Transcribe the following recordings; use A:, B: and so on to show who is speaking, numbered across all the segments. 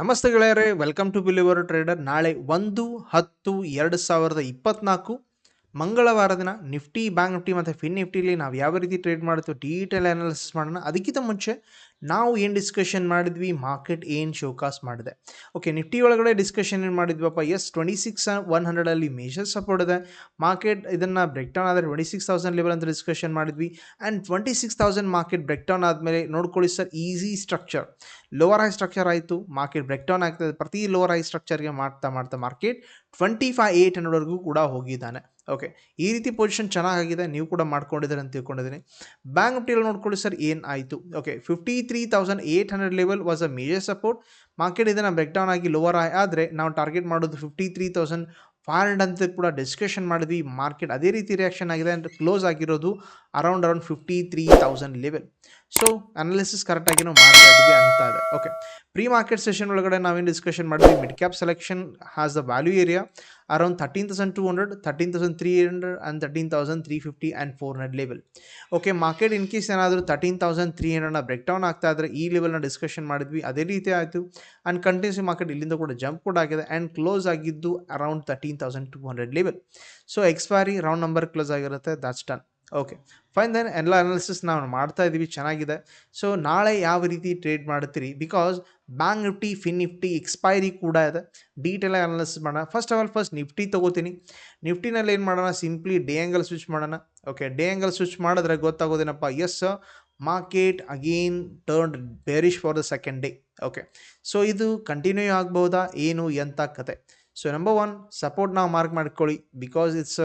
A: ನಮಸ್ತೆ ಗೆಳೆಯರೇ welcome to believer trader. ನಾಳೆ ಒಂದು ಹತ್ತು ಎರಡು ಸಾವಿರದ ಇಪ್ಪತ್ನಾಲ್ಕು ಮಂಗಳವಾರ ದಿನ ನಿಫ್ಟಿ, ಬ್ಯಾಂಕ್ ನಿಫ್ಟಿ ಮತ್ತು ಫಿನ್ ನಿಫ್ಟಿಲಿ ನಾವು ಯಾವ ರೀತಿ ಟ್ರೇಡ್ ಮಾಡ್ತೀವಿ ಡೀಟೇಲ್ ಅನಾಲಿಸಿಸ್ ಮಾಡೋಣ. ಅದಕ್ಕಿಂತ ಮುಂಚೆ ನಾವು ಏನು ಡಿಸ್ಕಷನ್ ಮಾಡಿದ್ವಿ? ಮಾರ್ಕೆಟ್ ಏನು ಶೋಕಾಸ್ ಮಾಡಿದೆ? ಓಕೆ ನಿಫ್ಟಿ ಒಳಗಡೆ ಡಿಸ್ಕಷನ್ ಏನು ಮಾಡಿದ್ವಪ್ಪ? ಎಸ್ ಟ್ವೆಂಟಿ ಸಿಕ್ಸ್ ಒನ್ ಹಂಡ್ರೆಡಲ್ಲಿ ಮೇಜರ್ ಸಪೋರ್ಟ್ ಇದೆ. ಮಾರ್ಕೆಟ್ ಇದನ್ನು ಬ್ರೇಕ್ ಡೌನ್ ಆದರೆ ಟ್ವೆಂಟಿ ಸಿಕ್ಸ್ ತೌಸಂಡ್ ಲೆವೆಲ್ ಅಂತ ಡಿಸ್ಕಷನ್ ಮಾಡಿದ್ವಿ. And twenty six thousand market break down ಆದಮೇಲೆ ನೋಡ್ಕೊಳ್ಳಿ sir easy structure lower high structure ಆಯಿತು. ಮಾರ್ಕೆಟ್ ಬ್ರೇಕ್ ಡೌನ್ ಆಗ್ತದೆ. ಪ್ರತಿ ಲೋವರ್ ಹೈ ಸ್ಟ್ರಕ್ಚರ್ಗೆ ಮಾಡ್ತಾ ಮಾಡ್ತಾ ಮಾರ್ಕೆಟ್ ಟ್ವೆಂಟಿ ಫೈವ್ ಏಯ್ಟ್ ಹಂಡ್ರೆಡ್ವರೆಗೂ ಕೂಡ ಹೋಗಿದ್ದಾನೆ. ಓಕೆ ಈ ರೀತಿ ಪೊಸಿಷನ್ ಚೆನ್ನಾಗಿದೆ ನೀವು ಕೂಡ ಮಾಡ್ಕೊಂಡಿದ್ದಾರೆ ಅಂತ ತಿಳ್ಕೊಂಡಿದ್ದೀನಿ. ಬ್ಯಾಂಕ್ ನಿಫ್ಟಿಯಲ್ಲಿ ನೋಡ್ಕೊಳ್ಳಿ ಸರ್, ಏನು okay fifty three thousand eight hundred level was a major support market ಇದನ್ನು ಬ್ರೇಕ್ ಡೌನ್ ಆಗಿ ಲೋವರ್ ಆದರೆ ನಾವು ಟಾರ್ಗೆಟ್ ಮಾಡೋದು fifty three thousand five hundred ಅಂತ ಕೂಡ ಡಿಸ್ಕಷನ್ ಮಾಡಿದ್ವಿ. ಮಾರ್ಕೆಟ್ ಅದೇ ರೀತಿ ರಿಯಾಕ್ಷನ್ ಆಗಿದೆ. ಆ್ಯಂಡ್ ಕ್ಲೋಸ್ ಆಗಿರೋದು around around fifty three thousand level so analysis ಕರೆಕ್ಟಾಗಿ ನಾವು ಮಾಡ್ತಾ ಇದ್ವಿ ಅಂತ ಇದೆ. ಓಕೆ ಪ್ರೀ ಮಾರ್ಕೆಟ್ ಸೆಷನ್ ಒಳಗಡೆ ನಾವೇನು ಡಿಸ್ಕಷನ್ ಮಾಡಿದ್ವಿ? Mid cap selection has the value area around thirteen thousand two hundred thirteen thousand three hundred and thirteen thousand three fifty and four hundred level okay market in case ಏನಾದರೂ thirteen thousand three ಹಂಡ್ರೆಡ್ನ break down ಆಗ್ತಾ ಇದ್ರೆ ಈ ಲೆವೆಲ್ನ discussion ಮಾಡಿದ್ವಿ. ಅದೇ ರೀತಿ ಆಯಿತು. And continuous market ಇಲ್ಲಿಂದ ಕೂಡ ಜಂಪ್ ಕೂಡ ಆಗಿದೆ ಆ್ಯಂಡ್ ಕ್ಲೋಸ್ ಆಗಿದ್ದು around thirteen thousand two hundred level so expiry round number close ಆಗಿರುತ್ತೆ. That's done okay fine then ಎಲ್ಲ ಅನಾಲಿಸಿಸ್ ನಾವು ಮಾಡ್ತಾ ಇದ್ದೀವಿ ಚೆನ್ನಾಗಿದೆ. ಸೊ ನಾಳೆ ಯಾವ ರೀತಿ ಟ್ರೇಡ್ ಮಾಡ್ತೀರಿ? Because bank Nifty Fin Nifty expiry ಕೂಡ ಇದೆ. ಡೀಟೇಲಾಗಿ ಅನಾಲಿಸಿಸ್ ಮಾಡೋಣ. First of all first Nifty ತೊಗೋತೀನಿ. ನಿಫ್ಟಿನಲ್ಲಿ ಏನು ಮಾಡೋಣ? ಸಿಂಪ್ಲಿ ಡೇ ಆ್ಯಂಗಲ್ ಸ್ವಿಚ್ ಮಾಡೋಣ. ಓಕೆ ಡೇ ಆ್ಯಂಗಲ್ ಸ್ವಿಚ್ ಮಾಡಿದ್ರೆ ಗೊತ್ತಾಗೋದೇನಪ್ಪ? Yes market again turn bearish for the second day okay so ಇದು ಕಂಟಿನ್ಯೂ ಆಗ್ಬೋದಾ ಏನು ಎಂತ ಕತೆ? ಸೊ ನಂಬರ್ ಒನ್ ಸಪೋರ್ಟ್ ನಾವು ಮಾರ್ಕ್ ಮಾಡ್ಕೊಳ್ಳಿ. Because it's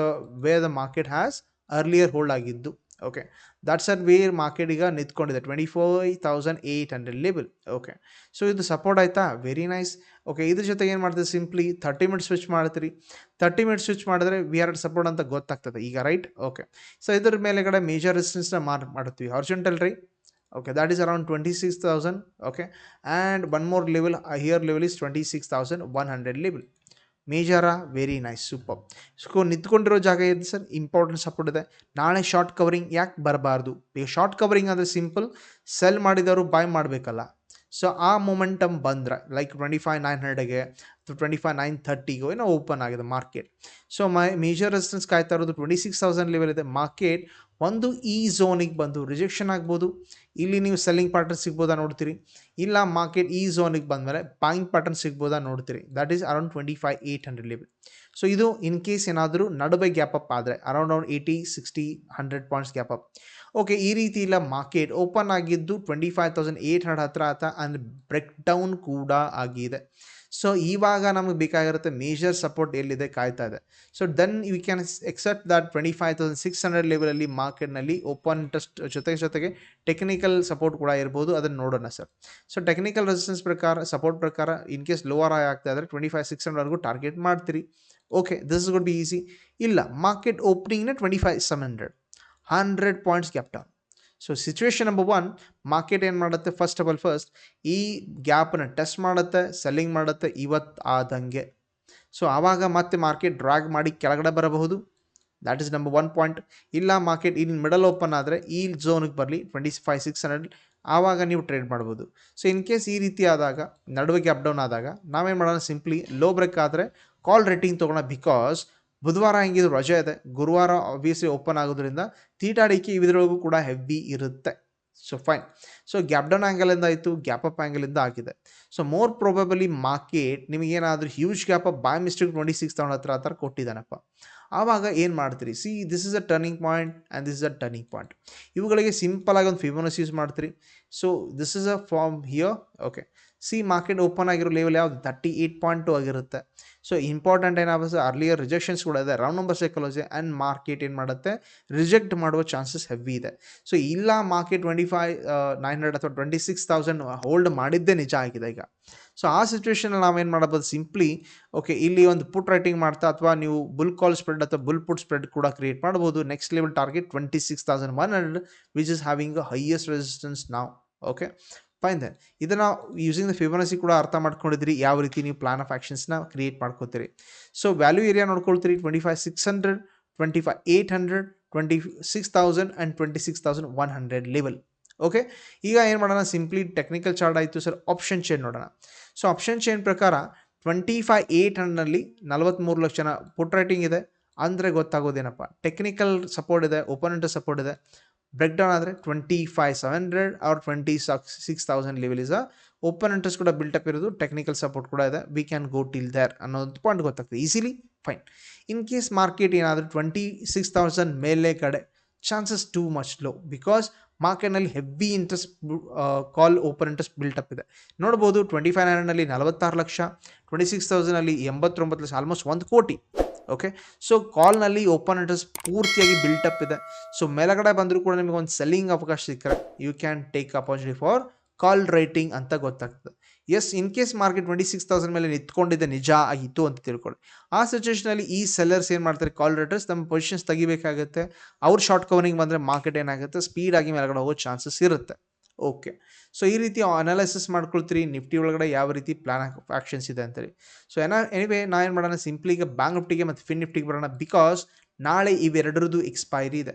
A: where the market has earlier hold ಆಗಿದ್ದು. Okay that's at where market ಈಗ ನಿಂತ್ಕೊಂಡಿದೆ. Twenty four thousand eight hundred level okay so ಇದು ಸಪೋರ್ಟ್ ಆಯಿತಾ? ವೆರಿ ನೈಸ್ ಓಕೆ ಇದ್ರ ಜೊತೆಗೆ ಏನು ಮಾಡ್ತೀವಿ ಸಿಂಪ್ಲಿ ತರ್ಟಿ ಮಿನಿಟ್ಸ್ ಸ್ವಿಚ್ ಮಾಡ್ತೀರಿ. ತರ್ಟಿ ಮಿನಿಟ್ಸ್ ಸ್ವಿಚ್ ಮಾಡಿದ್ರೆ ವಿ ಆರ್ ಸಪೋರ್ಟ್ ಅಂತ ಗೊತ್ತಾಗ್ತದೆ. ಈಗ ರೈಟ್ ಓಕೆ ಸೊ ಇದ್ರ ಮೇಲೆಗಡೆ ಮೇಜರ್ ರೆಸಿಸ್ಟೆನ್ಸ್ನ ಮಾರ್, ಮಾಡ್ತೀವಿ. Horizontal ray okay that is around twenty six thousand okay and one more level here level is twenty six thousand one hundred level major very nice super so ನಿಂತ್ಕೊಂಡಿರೋ ಜಾಗ ಇದೆ sir? Important support ಇದೆ ನಾಳೆ short covering ಯಾಕೆ ಬರಬಾರ್ದು? ಈಗ short covering ಅಂದರೆ simple sell ಮಾಡಿದವರು buy ಮಾಡಬೇಕಲ್ಲ. ಸೊ ಆ ಮೊಮೆಂಟಮ್ ಬಂದರೆ ಲೈಕ್ ಟ್ವೆಂಟಿ ಫೈವ್ ನೈನ್ ಹಂಡ್ರೆಡ್ಗೆ ಟ್ವೆಂಟಿ ಫೈವ್ ನೈನ್ ಥರ್ಟಿಗೋ ಏನೋ ಓಪನ್ ಆಗಿದೆ market so my major resistance ಕಾಯ್ತಾ ಇರೋದು ಟ್ವೆಂಟಿ ಸಿಕ್ಸ್ ತೌಸಂಡ್ ಲೆವೆಲ್ ಇದೆ. ಮಾರ್ಕೆಟ್ ಒಂದು ಈ ಝೋನಿಗೆ ಬಂದು ರಿಜೆಕ್ಷನ್ ಆಗ್ಬೋದು. ಇಲ್ಲಿ ನೀವು ಸೆಲ್ಲಿಂಗ್ ಪ್ಯಾಟರ್ನ್ ಸಿಗ್ಬೋದಾ ನೋಡ್ತೀರಿ. ಇಲ್ಲ ಮಾರ್ಕೆಟ್ ಈ ಝೋನಿಗೆ ಬಂದಮೇಲೆ ಬಾಯಿಂಗ್ ಪ್ಯಾಟರ್ನ್ ಸಿಗ್ಬೋದಾ ನೋಡ್ತೀರಿ. That is around twenty five eight hundred level so ಇದು ಇನ್ ಕೇಸ್ ಏನಾದರೂ ನಡುವೆ ಗ್ಯಾಪ್ ಅಪ್ ಆದರೆ around around eighty sixty hundred points gap up okay ಈ ರೀತಿ ಇಲ್ಲ ಮಾರ್ಕೆಟ್ ಓಪನ್ ಆಗಿದ್ದು twenty five thousand eight hundred ಹತ್ರ ಆತ ಆ್ಯಂಡ್ ಬ್ರೇಕ್ ಡೌನ್ ಕೂಡ ಆಗಿದೆ. ಸೊ ಇವಾಗ ನಮಗೆ ಬೇಕಾಗಿರುತ್ತೆ ಮೇಜರ್ ಸಪೋರ್ಟ್ ಎಲ್ಲಿದೆ ಕಾಯ್ತಾ ಇದೆ. So then you can expect that twenty five thousand six hundred ಲೆವೆಲಲ್ಲಿ ಮಾರ್ಕೆಟ್ನಲ್ಲಿ ಓಪನ್ ಇಂಟ್ರೆಸ್ಟ್ ಜೊತೆಗೆ ಜೊತೆಗೆ ಟೆಕ್ನಿಕಲ್ ಸಪೋರ್ಟ್ ಕೂಡ ಇರ್ಬೋದು. ಅದನ್ನು ನೋಡೋಣ ಸರ್. ಸೊ ಟೆಕ್ನಿಕಲ್ ರೆಸಿಸ್ಟೆನ್ಸ್ ಪ್ರಕಾರ ಸಪೋರ್ಟ್ ಪ್ರಕಾರ ಇನ್ ಕೇಸ್ ಲೋವರ್ ಆಗಿ ಆಗ್ತಾ ಇದ್ದರೆ ಟ್ವೆಂಟಿ ಫೈವ್ ಸಿಕ್ಸ್ ಹಂಡ್ರೆಡ್ವರೆಗೂ ಟಾರ್ಗೆಟ್ ಮಾಡ್ತೀರಿ. Okay this is good be easy ಇಲ್ಲ market ಓಪನಿಂಗ್ನ twenty five seven hundred hundred points gap so situation number one market ಏನು ಮಾಡುತ್ತೆ? ಫಸ್ಟ್ ಆಫ್ ಆಲ್ ಫಸ್ಟ್ ಈ ಗ್ಯಾಪನ್ನು ಟೆಸ್ಟ್ ಮಾಡುತ್ತೆ ಸೆಲ್ಲಿಂಗ್ ಮಾಡುತ್ತೆ, ಇವತ್ತು ಆದಂಗೆ. ಸೊ ಆವಾಗ ಮತ್ತೆ ಮಾರ್ಕೆಟ್ ಡ್ರ್ಯಾಗ್ ಮಾಡಿ ಕೆಳಗಡೆ ಬರಬಹುದು. That is number one point ಇಲ್ಲ ಮಾರ್ಕೆಟ್ ಇನ್ ಮಿಡಲ್ ಓಪನ್ ಆದರೆ ಈ ಝೋನಿಗೆ ಬರಲಿ ಟ್ವೆಂಟಿ ಫೈವ್ ಸಿಕ್ಸ್ ಹಂಡ್ರೆಡ್ ಆವಾಗ ನೀವು ಟ್ರೇಡ್ ಮಾಡ್ಬೋದು. ಸೊ ಇನ್ ಕೇಸ್ ಈ ರೀತಿ ಆದಾಗ ನಡುವೆ ಗ್ಯಾಪ್ ಡೌನ್ ಆದಾಗ, ನಾವೇನು ಮಾಡೋಣ? ಸಿಂಪ್ಲಿ ಲೋ ಬ್ರೇಕ್ ಆದರೆ ಕಾಲ್ ರೇಟಿಂಗ್ ತೊಗೊಳ ಬಿಕಾಸ್ ಬುಧವಾರ ಹೆಂಗಿದ್ರು, ರಜೆ ಇದೆ. ಗುರುವಾರ ಆಬ್ವಿಯಸ್ಲಿ ಓಪನ್ ಆಗೋದ್ರಿಂದ ತೀಟಾಡಿಕೆ ಇದರೊಳಗೂ ಕೂಡ ಹೆವಿ ಇರುತ್ತೆ. So fine so gap down ಆ್ಯಂಗಲಿಂದ ಆಯಿತು ಗ್ಯಾಪ್ ಅಪ್ ಆ್ಯಂಗಲಿಂದ ಆಗಿದೆ. ಸೊ ಮೋರ್ ಪ್ರೊಬೆಬಲಿ ಮಾರ್ಕೆಟ್ ನಿಮಗೇನಾದರೂ huge gap up by mistake twenty six thousand ಹತ್ರ ಆ ಥರ ಕೊಟ್ಟಿದ್ದಾನಪ್ಪ. ಆವಾಗ ಏನು ಮಾಡ್ತೀರಿ? See this is a turning point and this is a turning point ಇವುಗಳಿಗೆ ಸಿಂಪಲ್ ಆಗಿ ಒಂದು ಫಿಬೋನಸ್ ಯೂಸ್ ಮಾಡ್ತೀರಿ. So this is a form here okay see market open ಆಗಿರೋ ಲೆವೆಲ್ ಯಾವುದು? ತರ್ಟಿ ಏಯ್ಟ್ ಪಾಯಿಂಟ್ ಟು ಆಗಿರುತ್ತೆ ಸೊ ಇಂಪಾರ್ಟೆಂಟ್ ಏನಾಗುತ್ತೆ earlier rejections ಕೂಡ ಇದೆ. Round number psychology and market ಏನು ಮಾಡುತ್ತೆ? ರಿಜೆಕ್ಟ್ ಮಾಡುವ ಚಾನ್ಸಸ್ ಹೆವಿ ಇದೆ. ಸೊ ಇಲ್ಲ market twenty five nine hundred ಅಥವಾ ಟ್ವೆಂಟಿ ಸಿಕ್ಸ್ ತೌಸಂಡ್ ಹೋಲ್ಡ್ ಮಾಡಿದ್ದೇ ನಿಜ ಆಗಿದೆ ಈಗ. ಸೊ ಆ ಸಿಚುವೇಷನಲ್ಲಿ ನಾವೇನು ಮಾಡಬಹುದು? ಸಿಂಪ್ಲಿ ಓಕೆ ಇಲ್ಲಿ ಒಂದು ಪುಟ್ ರೈಟಿಂಗ್ ಮಾಡ್ತಾ ಅಥವಾ ನೀವು ಬುಲ್ ಕಾಲ್ ಸ್ಪ್ರೆಡ್ ಅಥವಾ ಬುಲ್ ಪುಟ್ ಸ್ಪ್ರೆಡ್ ಕೂಡ ಕ್ರಿಯೇಟ್ ಮಾಡ್ಬೋದು next level target twenty six thousand one hundred which is having highest resistance ನಾವು ಓಕೆ ಫೈನ್ ದೆನ್ ಇದನ್ನು ಯೂಸಿಂಗ್ ದ ಫಿಬೊನಸಿ ಕೂಡ ಅರ್ಥ ಮಾಡ್ಕೊಂಡಿದ್ರಿ, ಯಾವ ರೀತಿ ನೀವು ಪ್ಲಾನ್ ಆಫ್ ಆ್ಯಕ್ಷನ್ಸ್ನ ಕ್ರಿಯೇಟ್ ಮಾಡ್ಕೋತೀರಿ. So value area ನೋಡ್ಕೊಳ್ತೀರಿ twenty five six hundred twenty five eight hundred twenty six thousand and twenty six thousand one hundred level okay ಈಗ ಏನು ಮಾಡೋಣ ಸಿಂಪ್ಲಿ ಟೆಕ್ನಿಕಲ್ ಚಾರ್ಟ್ ಆಯಿತು ಸರ್ ಆಪ್ಷನ್ ಚೇನ್ ನೋಡೋಣ. So option chain ಪ್ರಕಾರ twenty five eight ಹಂಡ್ರೆಡ್ನಲ್ಲಿ ನಲವತ್ತ್ಮೂರು lakh put writing ಇದೆ. ಅಂದರೆ ಗೊತ್ತಾಗೋದೇನಪ್ಪ? ಟೆಕ್ನಿಕಲ್ ಸಪೋರ್ಟ್ ಇದೆ ಓಪನೆಂಟ್ ಸಪೋರ್ಟ್ ಇದೆ. ಬ್ರೇಕ್ ಡೌನ್ ಆದರೆ twenty five seven hundred or twenty socks six thousand level is open interest ಕೂಡ ಬಿಲ್ಟಪ್ ಇರೋದು ಟೆಕ್ನಿಕಲ್ ಸಪೋರ್ಟ್ ಕೂಡ ಇದೆ. We can go till there ಅನ್ನೋದು ಪಾಯಿಂಟ್ ಗೊತ್ತಾಗ್ತದೆ. Easily fine in case market ಏನಾದರೂ ಟ್ವೆಂಟಿ ಸಿಕ್ಸ್ ತೌಸಂಡ್ ಮೇಲೆ ಕಡೆ chances too much low because ಮಾರ್ಕೆಟ್ನಲ್ಲಿ heavy interest call open interest up ಇದೆ. ನೋಡ್ಬೋದು ಟ್ವೆಂಟಿ ಫೈವ್ ಹಂಡ್ರೆಡ್ನಲ್ಲಿ ನಲವತ್ತಾರು ಲಕ್ಷ ಟ್ವೆಂಟಿ ಸಿಕ್ಸ್ ತೌಸಂಡಲ್ಲಿ ಎಂಬತ್ತೊಂಬತ್ತು ಲಕ್ಷ ಆಲ್ಮೋಸ್ಟ್ ಒಂದು ಕೋಟಿ. ಓಕೆ ಸೊ ಕಾಲ್ನಲ್ಲಿ ಓಪನ್ ಇಂಟ್ರೆಸ್ಟ್ ಪೂರ್ತಿಯಾಗಿ ಬಿಲ್ಟಪ್ ಇದೆ. ಸೊ ಮೇಲಗಡೆ ಬಂದರೂ ಕೂಡ ನಿಮಗೆ ಒಂದು ಸೆಲ್ಲಿಂಗ್ ಅವಕಾಶ ಸಿಕ್ಕರೆ you can take opportunity for call writing ಅಂತ ಗೊತ್ತಾಗ್ತದೆ. Yes in case market twenty six thousand ಮೇಲೆ ನಿಂತ್ಕೊಂಡಿದ್ದೆ ನಿಜ ಆಗಿತ್ತು ಅಂತ ತಿಳ್ಕೊಳ್ಳಿ. ಆ ಸಿಚುವೇಷನಲ್ಲಿ ಈ ಸೆಲ್ಲರ್ಸ್ ಏನು ಮಾಡ್ತಾರೆ? ಕಾಲ್ ರೈಟರ್ಸ್ ತಮ್ಮ ಪೊಸಿಷನ್ಸ್ ತೆಗಿಬೇಕಾಗುತ್ತೆ. ಅವ್ರು ಶಾರ್ಟ್ ಕವರಿಂಗ್ ಬಂದರೆ ಮಾರ್ಕೆಟ್ ಏನಾಗುತ್ತೆ? ಸ್ಪೀಡಾಗಿ ಮೇಲಗಡೆ ಹೋಗೋ ಚಾನ್ಸಸ್ ಇರುತ್ತೆ. ಓಕೆ ಸೊ ಈ ರೀತಿ ಅನಾಲಿಸಿಸ್ ಮಾಡ್ಕೊಳ್ತೀರಿ. ನಿಫ್ಟಿ ಒಳಗಡೆ ಯಾವ ರೀತಿ ಪ್ಲಾನ್ ಆಕ್ಷನ್ಸ್ ಇದೆ ಅಂತೇಳಿ. ಸೊ ಏನ ಎನಿವೇ ನಾ ಏನು ಮಾಡೋಣ? ಸಿಂಪ್ಲಿ ಈಗ ಬ್ಯಾಂಕ್ ನಿಫ್ಟಿಗೆ ಮತ್ತು ಫಿನ್ ನಿಫ್ಟಿಗೆ ಬರೋಣ. ಬಿಕಾಸ್ ನಾಳೆ ಇವೆರಡರದ್ದು ಎಕ್ಸ್ಪೈರಿ ಇದೆ.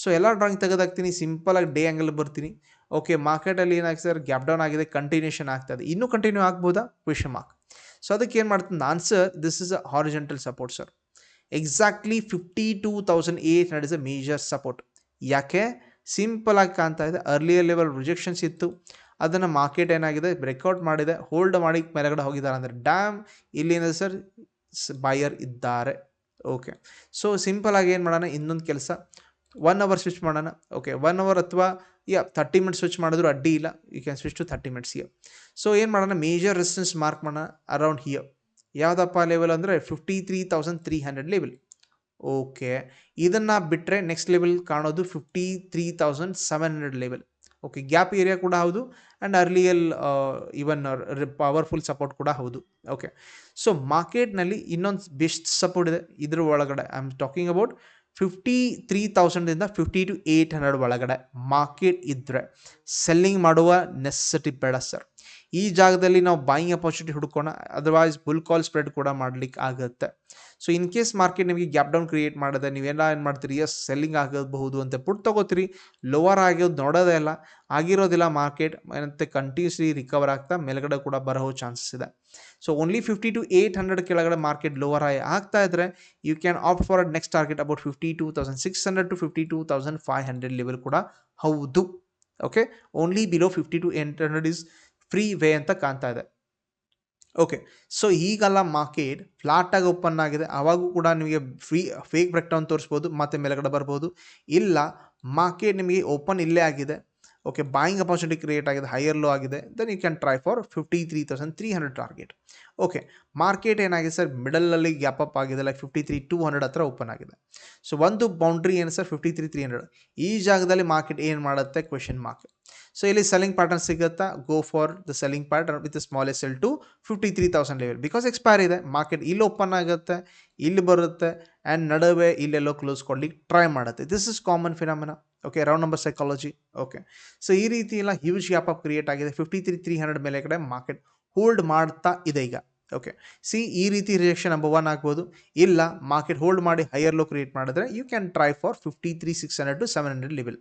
A: ಸೊ ಎಲ್ಲ ಡ್ರಾಯಿಂಗ್ ತೆಗೆದಾಕ್ತೀನಿ. ಸಿಂಪಲಾಗಿ ಡೇ ಆ್ಯಂಗಲ್ ಬರ್ತೀನಿ. ಓಕೆ ಮಾರ್ಕೆಟಲ್ಲಿ ಏನಾಗಿದೆ ಸರ್ ಗ್ಯಾಪ್ ಡೌನ್ ಆಗಿದೆ. ಕಂಟಿನ್ಯೂಷನ್ ಆಗ್ತದೆ ಇನ್ನೂ ಕಂಟಿನ್ಯೂ ಆಗ್ಬೋದಾ? ಕ್ವೆಶನ್ ಮಾರ್ಕ್ ಸೊ ಅದಕ್ಕೆ ಏನು ಮಾಡ್ತೀನಿ? Answer this is a horizontal support sir exactly fifty two thousand eight hundred is a major support ಯಾಕೆ? ಸಿಂಪಲ್ ಆಗಿ ಕಾಣ್ತಾ ಇದೆ. ಅರ್ಲಿಯರ್ ಲೆವೆಲ್ ರಿಜೆಕ್ಷನ್ಸ್ ಇತ್ತು. ಅದನ್ನು ಮಾರ್ಕೆಟ್ ಏನಾಗಿದೆ? ಬ್ರೇಕ್ಔಟ್ ಮಾಡಿದೆ. ಹೋಲ್ಡ್ ಮಾಡಿ ಮೇಲೆಗಡೆ ಹೋಗಿದ್ದಾರೆ ಅಂದರೆ ಡ್ಯಾಮ್ ಇಲ್ಲಿನ ಸರ್ ಬಾಯರ್ ಇದ್ದಾರೆ. ಓಕೆ ಸೊ ಸಿಂಪಲ್ ಆಗಿ ಏನು ಮಾಡೋಣ? ಇನ್ನೊಂದು ಕೆಲಸ. ಒನ್ ಅವರ್ ಸ್ವಿಚ್ ಮಾಡೋಣ. ಓಕೆ ಒನ್ ಅವರ್ ಅಥವಾ ಯಾ ತರ್ಟಿ ಮಿನಿಟ್ಸ್ ಸ್ವಿಚ್ ಮಾಡಿದ್ರು ಅಡ್ಡಿ ಇಲ್ಲ. You can switch to thirty minutes here so ಏನು ಮಾಡೋಣ? ಮೇಜರ್ ರೆಸಿಸ್ಟೆನ್ಸ್ ಮಾರ್ಕ್ ಮಾಡೋಣ ಅರೌಂಡ್ ಹಿಯರ್ ಯಾವುದಪ್ಪ ಲೆವೆಲ್ ಅಂದರೆ fifty three thousand three hundred level okay ಇದನ್ನು ಬಿಟ್ಟರೆ ನೆಕ್ಸ್ಟ್ ಲೆವೆಲ್ ಕಾಣೋದು fifty three thousand seven hundred level okay gap area ಕೂಡ ಹೌದು and earlier even powerful support ಕೂಡ ಹೌದು. ಓಕೆ ಸೊ ಮಾರ್ಕೆಟ್ನಲ್ಲಿ ಇನ್ನೊಂದು ಬೆಸ್ಟ್ ಸಪೋರ್ಟ್ ಇದೆ ಇದ್ರ ಒಳಗಡೆ. I am talking about fifty three ತೌಸಂಡಿಂದ fifty two eight hundred ಒಳಗಡೆ ಮಾರ್ಕೆಟ್ ಇದ್ದರೆ ಸೆಲ್ಲಿಂಗ್ ಮಾಡುವ ನೆಸೆಸಿಟಿ ಬೇಡ ಸರ್ ಈ ಜಾಗದಲ್ಲಿ ನಾವು ಬಾಯಿಂಗ್ ಅಪಾರ್ಚುನಿಟಿ ಹುಡ್ಕೋಣ ಅದರ್ವೈಸ್ ಬುಲ್ ಕಾಲ್ ಸ್ಪ್ರೆಡ್ ಕೂಡ ಮಾಡ್ಲಿಕ್ಕೆ ಆಗುತ್ತೆ ಸೊ ಇನ್ ಕೇಸ್ ಮಾರ್ಕೆಟ್ ನಿಮಗೆ ಗ್ಯಾಪ್ ಡೌನ್ ಕ್ರಿಯೇಟ್ ಮಾಡಿದೆ, ನೀವೆಲ್ಲ ಏನು ಮಾಡ್ತೀರಿ? ಎಸ್ ಸೆಲ್ಲಿಂಗ್ ಆಗಬಹುದು ಅಂತ ಪುಟ್ ತಗೋತೀರಿ. ಲೋವರ್ ಆಗಿರೋದು ನೋಡೋದೇ ಇಲ್ಲ. ಆಗಿರೋದಿಲ್ಲ ಮಾರ್ಕೆಟ್ ಏನಂತೆ ಕಂಟಿನ್ಯೂಸ್ಲಿ ರಿಕವರ್ ಆಗ್ತಾ ಮೇಲ್ಗಡೆ ಕೂಡ ಬರೋ ಚಾನ್ಸಸ್ ಇದೆ. So only fifty two eight hundred ಕೆಳಗಡೆ ಮಾರ್ಕೆಟ್ ಲೋವರ್ ಆಗಿ ಆಗ್ತಾ ಇದ್ದರೆ you can opt for next target about fifty two thousand six hundred to fifty two thousand five hundred level ಕೂಡ ಹೌದು. Okay only below fifty two eight hundred is free way ಅಂತ ಕಾಣ್ತಾ ಇದೆ. Okay so ಈಗೆಲ್ಲ market ಫ್ಲಾಟಾಗಿ open ಆಗಿದೆ. ಆವಾಗೂ ಕೂಡ ನಿಮಗೆ ಫ್ರೀ ಫೇಕ್ ಬ್ರೇಕ್ ಡೌನ್ ತೋರಿಸ್ಬೋದು, ಮತ್ತೆ ಮೇಲ್ಗಡೆ ಬರ್ಬೋದು. ಇಲ್ಲ ಮಾರ್ಕೆಟ್ ನಿಮಗೆ ಓಪನ್ ಇಲ್ಲೇ ಆಗಿದೆ. ಓಕೆ ಬಾಯಿಂಗ್ ಅಪಾರ್ಚುನಿಟಿ ಕ್ರಿಯೇಟ್ ಆಗಿದೆ ಹೈಯರ್ ಲೋ ಆಗಿದೆ then you can try for fifty three thousand three hundred target okay market ಏನಾಗಿದೆ ಸರ್ ಮಿಡಲಲ್ಲಿ ಗ್ಯಾಪ್ ಅಪ್ ಆಗಿದೆ like fifty three two hundred ಹತ್ರ ಓಪನ್ ಆಗಿದೆ. ಸೊ ಒಂದು ಬೌಂಡ್ರಿ ಏನು sir fifty three three hundred ಈ ಜಾಗದಲ್ಲಿ ಮಾರ್ಕೆಟ್ ಏನು ಮಾಡುತ್ತೆ? ಕ್ವೆಶನ್ ಮಾರ್ಕ್ ಸೊ ಇಲ್ಲಿ ಸೆಲ್ಲಿಂಗ್ ಪ್ಯಾಟರ್ನ್ ಸಿಗುತ್ತಾ? Go for the selling pattern with small S L to fifty three thousand level because expire ಇದೆ ಮಾರ್ಕೆಟ್ ಇಲ್ಲಿ ಓಪನ್ ಆಗುತ್ತೆ, ಇಲ್ಲಿ ಬರುತ್ತೆ ಆ್ಯಂಡ್ ನಡುವೆ ಇಲ್ಲೆಲ್ಲೋ ಕ್ಲೋಸ್ ಕೊಡ್ಲಿಕ್ಕೆ ಟ್ರೈ ಮಾಡುತ್ತೆ. This is common phenomena okay round number psychology okay so ಈ ರೀತಿ ಎಲ್ಲ ಹ್ಯೂಜ್ ಗ್ಯಾಪ್ ಅಪ್ ಕ್ರಿಯೇಟ್ ಆಗಿದೆ. ಫಿಫ್ಟಿ ತ್ರೀ ತ್ರೀ ಹಂಡ್ರೆಡ್ ಮೇಲೆ ಕಡೆ ಮಾರ್ಕೆಟ್ ಹೋಲ್ಡ್ ಮಾಡ್ತಾ ಇದೆ ಈಗ. ಓಕೆ ಸಿ ಈ ರೀತಿ ರಿಜೆಕ್ಷನ್ ನಂಬರ್ ಒನ್ ಆಗ್ಬೋದು. ಇಲ್ಲ ಮಾರ್ಕೆಟ್ ಹೋಲ್ಡ್ ಮಾಡಿ ಹೈಯರ್ ಲೋ ಕ್ರಿಯೇಟ್ ಮಾಡಿದ್ರೆ you can try for fifty three six hundred to seven hundred level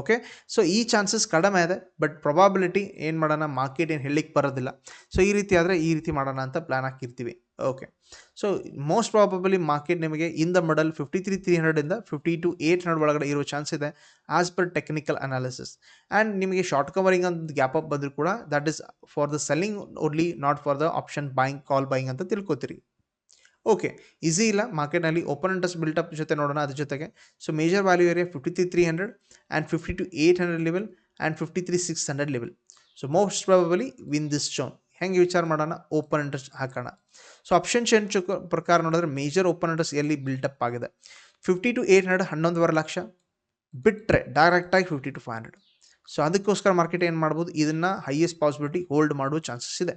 A: okay so ಈ ಚಾನ್ಸಸ್ ಕಡಿಮೆ ಇದೆ ಬಟ್ ಪ್ರೊಬಾಬಿಲಿಟಿ ಏನು ಮಾಡೋಣ? ಮಾರ್ಕೆಟ್ ಏನು ಹೇಳಲಿಕ್ಕೆ ಬರೋದಿಲ್ಲ. ಸೊ ಈ ರೀತಿ ಆದರೆ ಈ ರೀತಿ ಮಾಡೋಣ ಅಂತ ಪ್ಲ್ಯಾನ್ ಹಾಕಿರ್ತೀವಿ. Okay so most probably market ನಿಮಗೆ in the middle fifty three three ಹಂಡ್ರೆಡಿಂದ fifty two eight hundred ಒಳಗಡೆ ಇರೋ ಚಾನ್ಸ್ ಇದೆ as per technical analysis and ನಿಮಗೆ ಶಾರ್ಟ್ ಕವರಿಂಗ್ ಅಂತ ಗ್ಯಾಪ್ ಅಪ್ ಬಂದರೂ ಕೂಡ that is for the selling only not for the option buying call buying ಅಂತ ತಿಳ್ಕೊತೀರಿ. Okay easy ಇಲ್ಲ. ಮಾರ್ಕೆಟ್ನಲ್ಲಿ ಓಪನ್ ಇಂಟ್ರೆಸ್ಟ್ ಬಿಲ್ಟಪ್ ಜೊತೆ ನೋಡೋಣ ಅದ್ರ ಜೊತೆಗೆ. So major value area fifty three three hundred and fifty two eight hundred level and fifty three six hundred level so most probably within this zone ಹೆಂಗೆ ವಿಚಾರ ಮಾಡೋಣ? Open interest ಹಾಕೋಣ. So option chain ಪ್ರಕಾರ ನೋಡಿದ್ರೆ major open interest ಎಲ್ಲಿ built up ಆಗಿದೆ? Fifty two eight hundred ಹನ್ನೊಂದುವರೆ ಲಕ್ಷ ಬಿಟ್ಟರೆ ಡೈರೆಕ್ಟಾಗಿ fifty two five hundred so ಅದಕ್ಕೋಸ್ಕರ ಮಾರ್ಕೆಟ್ ಏನು ಮಾಡ್ಬೋದು? ಇದನ್ನು ಹೈಯೆಸ್ಟ್ ಪಾಸಿಬಿಲಿಟಿ ಹೋಲ್ಡ್ ಮಾಡುವ ಚಾನ್ಸಸ್ ಇದೆ.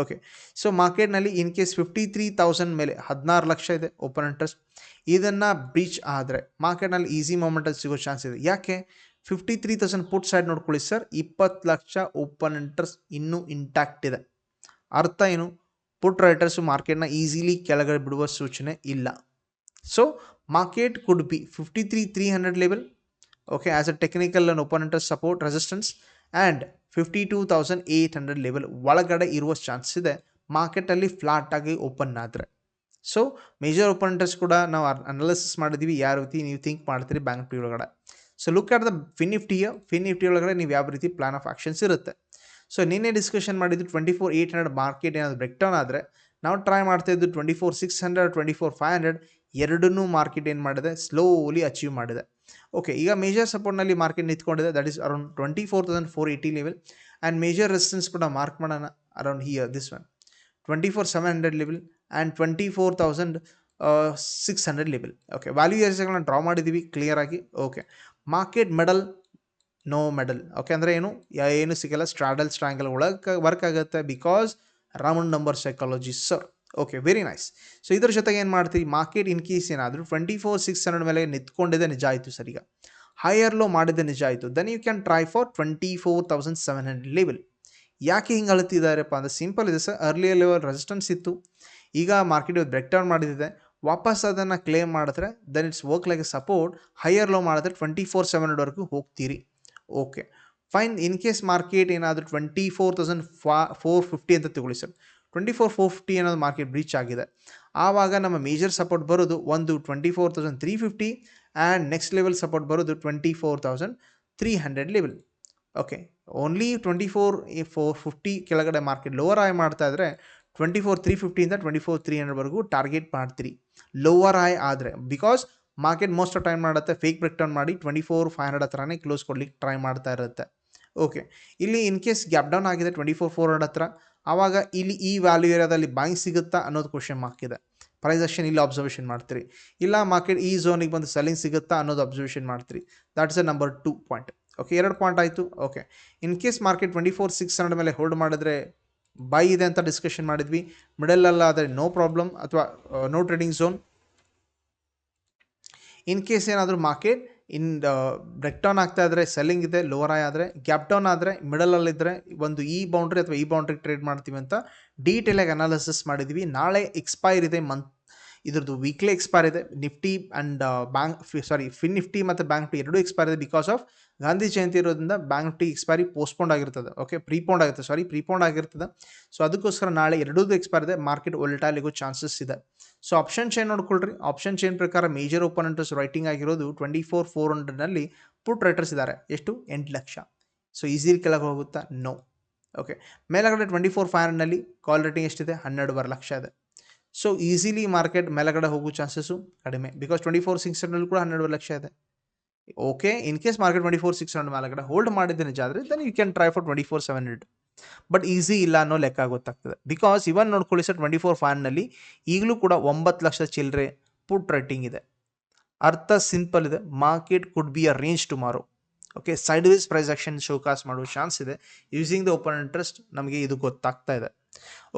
A: ಓಕೆ ಸೊ ಮಾರ್ಕೆಟ್ನಲ್ಲಿ in case fifty three thousand ಮೇಲೆ ಹದಿನಾರು ಲಕ್ಷ ಇದೆ ಓಪನ್ ಇಂಟ್ರೆಸ್ಟ್ ಇದನ್ನು ಬ್ರೀಚ್ ಆದರೆ ಮಾರ್ಕೆಟ್ನಲ್ಲಿ ಈಸಿ ಮೂಮೆಂಟಲ್ಲಿ ಸಿಗೋ ಚಾನ್ಸ್ ಇದೆ. ಯಾಕೆ? Fifty three thousand put side ನೋಡ್ಕೊಳ್ಳಿ ಸರ್ ಇಪ್ಪತ್ತು ಲಕ್ಷ ಓಪನ್ ಇಂಟ್ರೆಸ್ಟ್ ಇನ್ನೂ ಇಂಟ್ಯಾಕ್ಟ್ ಇದೆ. ಅರ್ಥ ಏನು? ಪುಟ್ ರೈಟರ್ಸ್ ಮಾರ್ಕೆಟ್ನ ಈಸಿಲಿ ಕೆಳಗಡೆ ಬಿಡುವ ಸೂಚನೆ ಇಲ್ಲ. So market could be fifty three three hundred level okay as a technical and open interest support resistance and fifty two thousand eight hundred level ಒಳಗಡೆ ಇರುವ ಚಾನ್ಸ್ ಇದೆ ಮಾರ್ಕೆಟಲ್ಲಿ ಫ್ಲಾಟ್ ಆಗಿ ಓಪನ್ ಆದರೆ. ಸೊ ಮೇಜರ್ ಓಪನ್ ಇಂಟ್ರೆಸ್ಟ್ ಕೂಡ ನಾವು analysis ಮಾಡಿದ್ದೀವಿ ಯಾವ ರೀತಿ ನೀವು ಥಿಂಕ್ ಮಾಡ್ತೀರಿ ಬ್ಯಾಂಕ್ ಒಳಗಡೆ. So look at the Fin ನಿಫ್ಟಿಯ Fin Nifty ಒಳಗಡೆ ನೀವು ಯಾವ ರೀತಿ ಪ್ಲಾನ್ ಆಫ್ ಆಕ್ಷನ್ಸ್ ಇರುತ್ತೆ. ಸೊ ನಿನ್ನೆ ಡಿಸ್ಕಷನ್ ಮಾಡಿದ್ದು twenty four eight hundred market ಏನಾದರೂ ಬ್ರೇಕ್ ಡೌನ್ ಆದರೆ, ನಾವು ಟ್ರೈ ಮಾಡ್ತಾ ಇದ್ದು twenty four six hundred twenty four five hundred ಎರಡನ್ನೂ ಮಾರ್ಕೆಟ್ ಏನು ಮಾಡಿದೆ? ಸ್ಲೋಲಿ ಅಚೀವ್ ಮಾಡಿದೆ. ಓಕೆ ಈಗ ಮೇಜರ್ ಸಪೋರ್ಟ್ನಲ್ಲಿ market ನಿಂತ್ಕೊಂಡಿದೆ. That is around twenty four thousand four eighty level and major resistance ಕೂಡ ಮಾರ್ಕ್ ಮಾಡೋಣ around here this one twenty four seven hundred level and twenty four thousand six hundred level okay value ಏರಿಯಾಸ್ಗಳನ್ನ draw ಮಾಡಿದ್ದೀವಿ ಕ್ಲಿಯರಾಗಿ okay market middle, no middle. Okay ಅಂದರೆ ಏನು? ಏನು ಸಿಗಲ್ಲ. Straddle strangle ಒಳಗೆ work ಆಗುತ್ತೆ because round number psychology sir okay very nice so ಇದ್ರ ಜೊತೆಗೆ ಏನು ಮಾಡ್ತೀವಿ ಮಾರ್ಕೆಟ್ ಇನ್ ಕೇಸ್ ಏನಾದರೂ ಟ್ವೆಂಟಿ ಫೋರ್ ಸಿಕ್ಸ್ ಹಂಡ್ರೆಡ್ ಮೇಲೆ ನಿಂತ್ಕೊಂಡಿದೆ, ನಿಜ ಆಯಿತು ಈಗ. ಹೈಯರ್ ಲೋ ಮಾಡಿದ್ದೆ ನಿಜ ಆಯಿತು. Then you can try for twenty four thousand seven hundred level ಯಾಕೆ ಹಿಂಗೆ ಅಳುತ್ತಿದ್ದಾರಪ್ಪ ಅಂದರೆ ಸಿಂಪಲ್ ಇದೆ ಸರ್ ಅರ್ಲಿಯರ್ ಲೆವೆಲ್ ರೆಸಿಸ್ಟೆನ್ಸ್ ಇತ್ತು. ಈಗ ಮಾರ್ಕೆಟ್ ಬ್ರೇಕ್ ಡೌನ್ ಮಾಡಿದೆ. ವಾಪಸ್ ಅದನ್ನು ಕ್ಲೇಮ್ ಮಾಡಿದ್ರೆ then it's work like a support higher low ಮಾಡಿದ್ರೆ ಟ್ವೆಂಟಿ ಫೋರ್ ಸೆವೆನ್ ಹಂಡ್ರೆಡ್ವರೆಗೂ ಹೋಗ್ತೀರಿ. Okay fine in case market ಏನಾದರೂ ಟ್ವೆಂಟಿ ಫೋರ್ ತೌಸಂಡ್ ಫಾ ಫೋರ್ ಫಿಫ್ಟಿ ಅಂತ ತಗೊಳ್ಳಿ sir. Twenty four four fifty ಅನ್ನೋದು ಮಾರ್ಕೆಟ್ ಬ್ರೀಚ್ ಆಗಿದೆ. ಆವಾಗ ನಮ್ಮ ಮೇಜರ್ ಸಪೋರ್ಟ್ ಬರೋದು ಒಂದು twenty four thousand three fifty and next level support ಬರೋದು twenty four thousand three hundred level okay only twenty four four fifty ಕೆಳಗಡೆ ಮಾರ್ಕೆಟ್ ಲೋವರ್ ಆಗಿ ಮಾಡ್ತಾ ಇದ್ದರೆ ಟ್ವೆಂಟಿ ಫೋರ್ ತ್ರೀ ಫಿಫ್ಟಿಯಿಂದ ಟ್ವೆಂಟಿ ಫೋರ್ ತ್ರೀ ಹಂಡ್ರೆಡ್ವರೆಗೂ target ಮಾಡ್ತೀರಿ. ಲೋವರ್ ಆಯ್ ಆದರೆ because market most of time ಮಾಡುತ್ತೆ ಫೇಕ್ ಬ್ರೇಕ್ ಡೌನ್ ಮಾಡಿ ಟ್ವೆಂಟಿ ಫೋರ್ ಫೈವ್ ಹಂಡ್ರೆಡ್ ಹತ್ರನೇ ಕ್ಲೋಸ್ ಕೊಡ್ಲಿಕ್ಕೆ ಟ್ರೈ ಮಾಡ್ತಾ ಇರುತ್ತೆ. ಓಕೆ ಇಲ್ಲಿ ಇನ್ ಕೇಸ್ ಗ್ಯಾಪ್ ಡೌನ್ ಆಗಿದೆ ಟ್ವೆಂಟಿ ಫೋರ್ ಫೋರ್ ಹಂಡ್ರೆಡ್ ಹತ್ರ, ಆವಾಗ ಇಲ್ಲಿ ಈ ವ್ಯಾಲ್ಯೂ ಏರಿಯಾದಲ್ಲಿ ಬಾಯಿಂಗ್ ಸಿಗುತ್ತಾ ಅನ್ನೋದು ಕ್ವಶನ್ ಮಾರ್ಕ್ ಇದೆ. ಪ್ರೈಸ್ ಆಕ್ಷನ್ ಇಲ್ಲಿ ಅಬ್ಸರ್ವೇಷನ್ ಮಾಡ್ತೀರಿ. ಇಲ್ಲ ಮಾರ್ಕೆಟ್ ಈ ಝೋನಿಗೆ ಬಂದು ಸೆಲ್ಲಿಂಗ್ ಸಿಗುತ್ತಾ ಅನ್ನೋದು ಅಬ್ಸರ್ವೇಷನ್ ಮಾಡ್ತೀರಿ. That's a number two point okay ಎರಡು ಪಾಯಿಂಟ್ ಆಯಿತು. Okay in case market twenty four six hundred ಮೇಲೆ ಹೋಲ್ಡ್ ಮಾಡಿದ್ರೆ ಬೈ ಇದೆ ಅಂತ ಡಿಸ್ಕಷನ್ ಮಾಡಿದ್ವಿ. ಮಿಡಲಲ್ಲಾದರೆ ನೋ ಪ್ರಾಬ್ಲಮ್ ಅಥವಾ no trading zone in case ಏನಾದರೂ ಮಾರ್ಕೆಟ್ ಇನ್ ಬ್ರೇಕ್ ಡೌನ್ ಆಗ್ತಾ ಇದ್ದರೆ ಸೆಲ್ಲಿಂಗ್ ಇದೆ ಲೋವರ್ ಆಯ್ ಆದರೆ ಗ್ಯಾಪ್ ಡೌನ್ ಆದರೆ ಮಿಡಲಲ್ಲಿದ್ದರೆ ಒಂದು ಈ ಬೌಂಡ್ರಿ ಅಥವಾ ಈ ಬೌಂಡ್ರಿ ಟ್ರೇಡ್ ಮಾಡ್ತೀವಿ ಅಂತ ಡೀಟೇಲಾಗಿ ಅನಾಲಿಸಿಸ್ ಮಾಡಿದ್ವಿ. ನಾಳೆ ಎಕ್ಸ್ಪೈರ್ ಇದೆ ಮಂತ್ ಇದ್ರದ್ದು ವೀಕ್ಲಿ ಎಕ್ಸ್ಪೈರ್ ಇದೆ. Nifty and bank sorry Fin Nifty ಮತ್ತು ಬ್ಯಾಂಕ್ ಟು ಎರಡೂ ಎಕ್ಸ್ಪೈರ್ ಇದೆ ಬಿಕಾಸ್ ಆಫ್ ಗಾಂಧಿ ಜಯಂತಿ ಇರೋದ್ರಿಂದ ಬ್ಯಾಂಕ್ ನಿಫ್ಟಿ ಎಕ್ಸ್ಪೈರಿ ಪೋಸ್ಟ್ಪೋಂಡ್ ಆಗಿರ್ತದೆ. ಓಕೆ ಪ್ರೀಪೋಂಡ್ ಆಗುತ್ತೆ. ಸಾರಿ ಪ್ರೀಪೋಂಡ್ ಆಗಿರ್ತದೆ. ಸೊ ಅದಕ್ಕೋಸ್ಕರ ನಾಳೆ ಎರಡೂದು ಎಕ್ಸ್ಪೈರ್ ಇದೆ. ಮಾರ್ಕೆಟ್ ಒಲ್ಟಾಲಿಗೂ ಚಾನ್ಸಸ್ ಇದೆ. ಸೊ ಆಪ್ಷನ್ ಚೈನ್ ನೋಡ್ಕೊಳ್ರಿ. ಆಪ್ಷನ್ ಚೈನ್ ಪ್ರಕಾರ ಮೇಜರ್ ಓಪನ್ ಇಂಟ್ರೆಸ್ಟ್ ರೈಟಿಂಗ್ ಆಗಿರೋದು ಟ್ವೆಂಟಿ ಫೋರ್ ಫೋರ್ ಹಂಡ್ರೆಡ್ನಲ್ಲಿ ಪುಟ್ ರೈಟರ್ಸ್ ಇದ್ದಾರೆ. ಎಷ್ಟು? ಎಂಟು ಲಕ್ಷ. ಸೊ ಈಸಿಲಿ ಕೆಳಗೆ ಹೋಗುತ್ತಾ? ನೋ ಓಕೆ ಮೇಲಗಡೆ ಟ್ವೆಂಟಿ ಫೋರ್ ಫೈವ್ ಹಂಡ್ರೆಡ್ನಲ್ಲಿ ಕಾಲ್ ರೇಟಿಂಗ್ ಎಷ್ಟಿದೆ? ಹನ್ನೆರಡುವರೆ ಲಕ್ಷ ಇದೆ. ಸೊ ಈಸಿಲಿ ಮಾರ್ಕೆಟ್ ಮೇಲಗಡೆ ಹೋಗೋ ಚಾನ್ಸಸ್ಸು ಕಡಿಮೆ. Because twenty four six hundred ಕೂಡ ಹನ್ನೆರಡುವರೆ ಲಕ್ಷ ಇದೆ. Okay in case market twenty four six hundred ಕಡೆ ಹೋಲ್ಡ್ ಮಾಡಿದ್ದೆ ನಿಜ ಆದರೆ then you can try for twenty four seven hundred but easy ಇಲ್ಲ ಅನ್ನೋ ಲೆಕ್ಕ ಗೊತ್ತಾಗ್ತದೆ. ಬಿಕಾಸ್ ಇವನ್ ನೋಡ್ಕೊಳ್ಳಿ ಸರ್ ಟ್ವೆಂಟಿ ಫೋರ್ ಫೈವ್ನಲ್ಲಿ ಈಗಲೂ ಕೂಡ ಒಂಬತ್ತು ಲಕ್ಷ ಚಿಲ್ಲರೆ ಪುಟ್ ರೇಟಿಂಗ್ ಇದೆ. ಅರ್ಥ ಸಿಂಪಲ್ ಇದೆ. Market could be a range tomorrow okay side wise price action showcase ಮಾಡೋ ಚಾನ್ಸ್ ಇದೆ. ಯೂಸಿಂಗ್ ದ ಓಪನ್ ಇಂಟ್ರೆಸ್ಟ್ ನಮಗೆ ಇದು ಗೊತ್ತಾಗ್ತಾ ಇದೆ.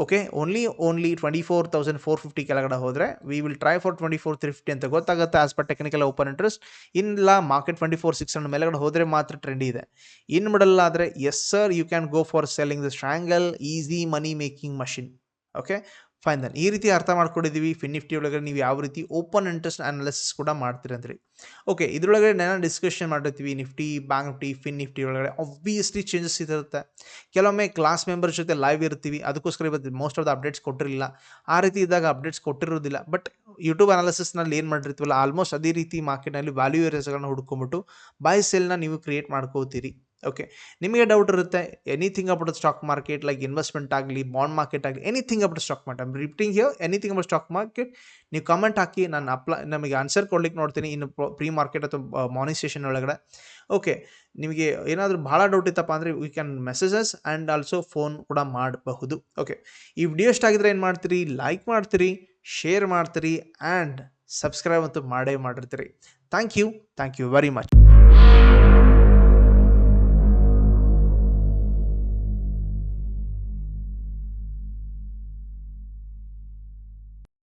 A: Okay only only twenty four thousand four fifty ಕೆಳಗಡೆ ಹೋದರೆ we will try for twenty four three fifty ಅಂತ ಗೊತ್ತಾಗುತ್ತೆ. As per technical open interest ಇಲ್ಲ market twenty four six hundred ಮೇಲೆಗಡೆ ಹೋದರೆ ಮಾತ್ರ ಟ್ರೆಂಡ್ ಇದೆ. ಇನ್ ಮಿಡಲ್ ಆದರೆ yes sir you can go for selling the strangle easy money making machine okay fine then ಈ ರೀತಿ ಅರ್ಥ ಮಾಡ್ಕೊಂಡಿದ್ದೀವಿ. ಫಿನ್ ನಿಫ್ಟಿ ಒಳಗಡೆ ನೀವು ಯಾವ ರೀತಿ ಓಪನ್ ಇಂಟ್ರೆಸ್ಟ್ ಅನಾಲಿಸಿಸ್ ಕೂಡ ಮಾಡ್ತೀರಿ ಅಂದ್ರಿ. ಓಕೆ ಇದರೊಳಗಡೆ ನಾನು ಡಿಸ್ಕಷನ್ ಮಾಡಿರ್ತೀವಿ. Nifty bank Nifty fin Nifty ಒಳಗಡೆ ಆಬ್ವಿಯಸ್ಲಿ ಚೇಂಜಸ್ ಇರುತ್ತೆ ಕೆಲವೊಮ್ಮೆ ಕ್ಲಾಸ್ ಮೆಂಬರ್ ಜೊತೆ ಲೈವ್ ಇರ್ತೀವಿ. ಅದಕ್ಕೋಸ್ಕರ ಇವತ್ತು ಮೋಸ್ಟ್ ಆಫ್ ದ ಅಪ್ಡೇಟ್ಸ್ ಕೊಟ್ಟಿರಲಿಲ್ಲ. ಆ ರೀತಿ ಇದ್ದಾಗ ಅಪ್ಡೇಟ್ಸ್ ಕೊಟ್ಟಿರೋದಿಲ್ಲ. ಬಟ್ ಯೂಟ್ಯೂಬ್ ಅನಾಲಿಸಿಸ್ನಲ್ಲಿ ಏನು ಮಾಡಿರ್ತೀವಲ್ಲ ಆಲ್ಮೋಸ್ಟ್ ಅದೇ ರೀತಿ ಮಾರ್ಕೆಟ್ನಲ್ಲಿ ವ್ಯಾಲ್ಯೂ ಏರಿಯಾಸ್ಗಳನ್ನ ಹುಡ್ಕೊಂಬಿಟ್ಟು ಬೈ ಸೆಲ್ನ ನೀವು ಕ್ರಿಯೇಟ್ ಮಾಡ್ಕೋತೀರಿ. ಓಕೆ ನಿಮಗೆ ಡೌಟ್ ಇರುತ್ತೆ anything about stock market like investment ಆಗಲಿ ಬಾಂಡ್ ಮಾರ್ಕೆಟ್ ಆಗಲಿ anything about stock market writing here anything about stock market ನೀವು ಕಮೆಂಟ್ ಹಾಕಿ, ನಾನು ಅಪ್ಲೈ ನಮಗೆ ಆನ್ಸರ್ ಕೊಡ್ಲಿಕ್ಕೆ ನೋಡ್ತೀನಿ, ಇನ್ನು ಪ್ರೀ ಮಾರ್ಕೆಟ್ ಅಥವಾ ಮಾರ್ನಿಂಗ್ ಸ್ಟೇಷನ್ ಒಳಗಡೆ. ಓಕೆ ನಿಮಗೆ ಏನಾದರೂ ಭಾಳ ಡೌಟ್ ಇತ್ತಪ್ಪ ಅಂದರೆ we can messages and also phone ಕೂಡ ಮಾಡಬಹುದು. ಓಕೆ ಈ ವಿಡಿಯೋ ಇಷ್ಟ ಆಗಿದ್ರೆ ಏನು ಮಾಡ್ತೀರಿ? ಲೈಕ್ ಮಾಡ್ತೀರಿ ಶೇರ್ ಮಾಡ್ತೀರಿ ಆ್ಯಂಡ್ ಸಬ್ಸ್ಕ್ರೈಬ್ ಅಂತೂ ಮಾಡೇ ಮಾಡಿರ್ತೀರಿ. Thank you thank you very much